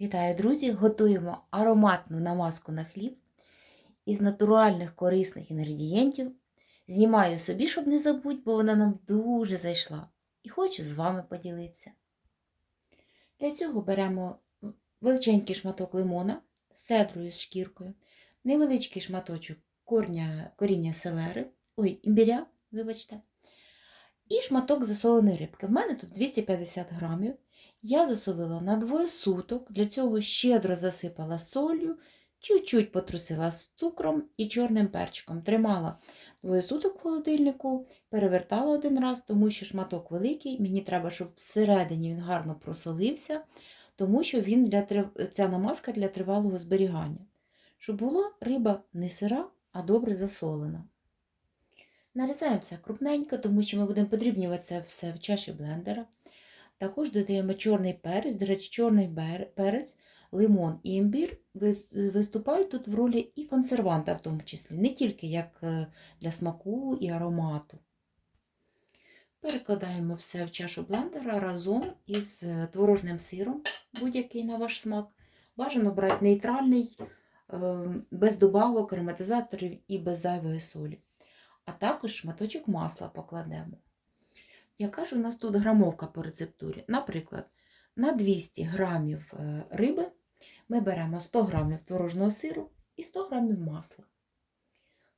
Вітаю, друзі! Готуємо ароматну намазку на хліб із натуральних корисних інгредієнтів. Знімаю собі, щоб не забудь, бо вона нам дуже зайшла. І хочу з вами поділитися. Для цього беремо величенький шматок лимона з цедрою з шкіркою, невеличкий шматочок корня, коріння селери, ой, імбіря, вибачте, і шматок засоленої рибки. В мене тут 250 грамів. Я засолила на двоє суток, для цього щедро засипала солью, чуть-чуть потрусила з цукром і чорним перчиком. Тримала двоє суток в холодильнику, перевертала один раз, тому що шматок великий. Мені треба, щоб всередині він гарно просолився, тому що він для, ця намазка для тривалого зберігання. Щоб була риба не сира, а добре засолена. Нарізаємо все крупненько, тому що ми будемо подрібнювати це все в чаші блендера. Також додаємо чорний перець, до речі, чорний перець, лимон і імбір виступають тут в ролі і консерванта, в тому числі, не тільки як е, для смаку і аромату. Перекладаємо все в чашу блендера разом із е, творожним сиром, будь-який на ваш смак. Бажано брати нейтральний, е, без добавок, ароматизаторів і без зайвої солі. А також шматочок масла покладемо. Яка ж у нас тут грамовка по рецептурі? Наприклад, на 200 грамів е, риби ми беремо 100 грамів творожного сиру і 100 грамів масла.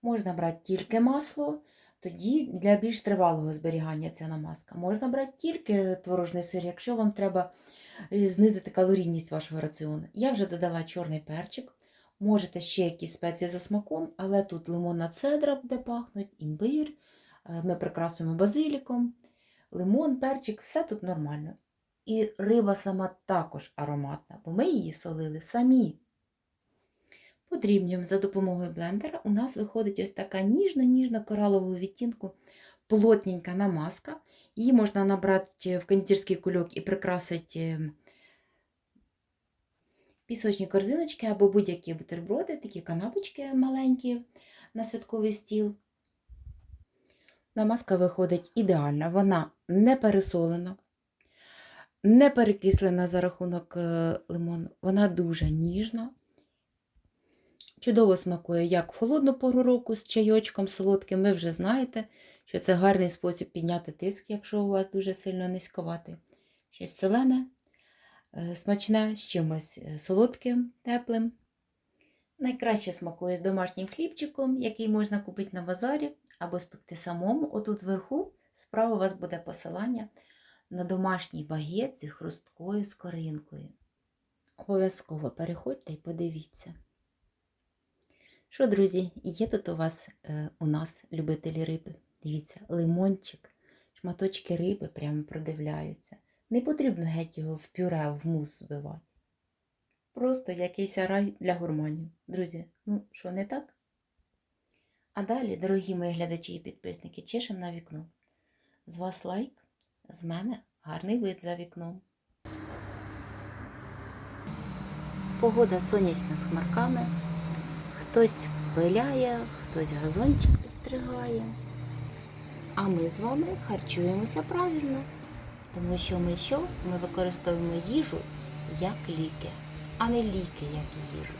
Можна брати тільки масло, тоді для більш тривалого зберігання ця намазка. Можна брати тільки творожний сир, якщо вам треба е, знизити калорійність вашого раціону. Я вже додала чорний перчик. Можете ще якісь спеції за смаком, але тут лимонна цедра буде пахнути, імбир, е, ми прикрасуємо базиліком лимон, перчик, все тут нормально. І риба сама також ароматна, бо ми її солили самі. Подрібнюємо за допомогою блендера. У нас виходить ось така ніжна-ніжна коралового відтінку плотненька намазка. Її можна набрати в кондитерський кульок і прикрасити пісочні корзиночки або будь-які бутерброди, такі канапочки маленькі на святковий стіл. Намазка виходить ідеальна, вона не пересолена, не перекислена за рахунок е, лимону, вона дуже ніжна. Чудово смакує як в холодну пору року з чайочком солодким. Ви вже знаєте, що це гарний спосіб підняти тиск, якщо у вас дуже сильно низьковатий. Щось солене, е, смачне, з чимось е, солодким, теплим. Найкраще смакує з домашнім хлібчиком, який можна купити на базарі або спекти самому. Отут вверху справа у вас буде посилання на домашній багет зі хрусткою скоринкою. Обов'язково переходьте і подивіться. Що, друзі, є тут у вас е, у нас любителі риби. Дивіться, лимончик, шматочки риби прямо продивляються. Не потрібно геть його в пюре, в мус збивати. Просто якийсь рай для гурманів. Друзі, ну що не так? А далі, дорогі мої глядачі і підписники, чешем на вікно. З вас лайк, з мене гарний вид за вікном. Погода сонячна з хмарками. Хтось пиляє, хтось газончик підстригає. А ми з вами харчуємося правильно. Тому що ми що? Ми використовуємо їжу як ліки, а не ліки як їжу.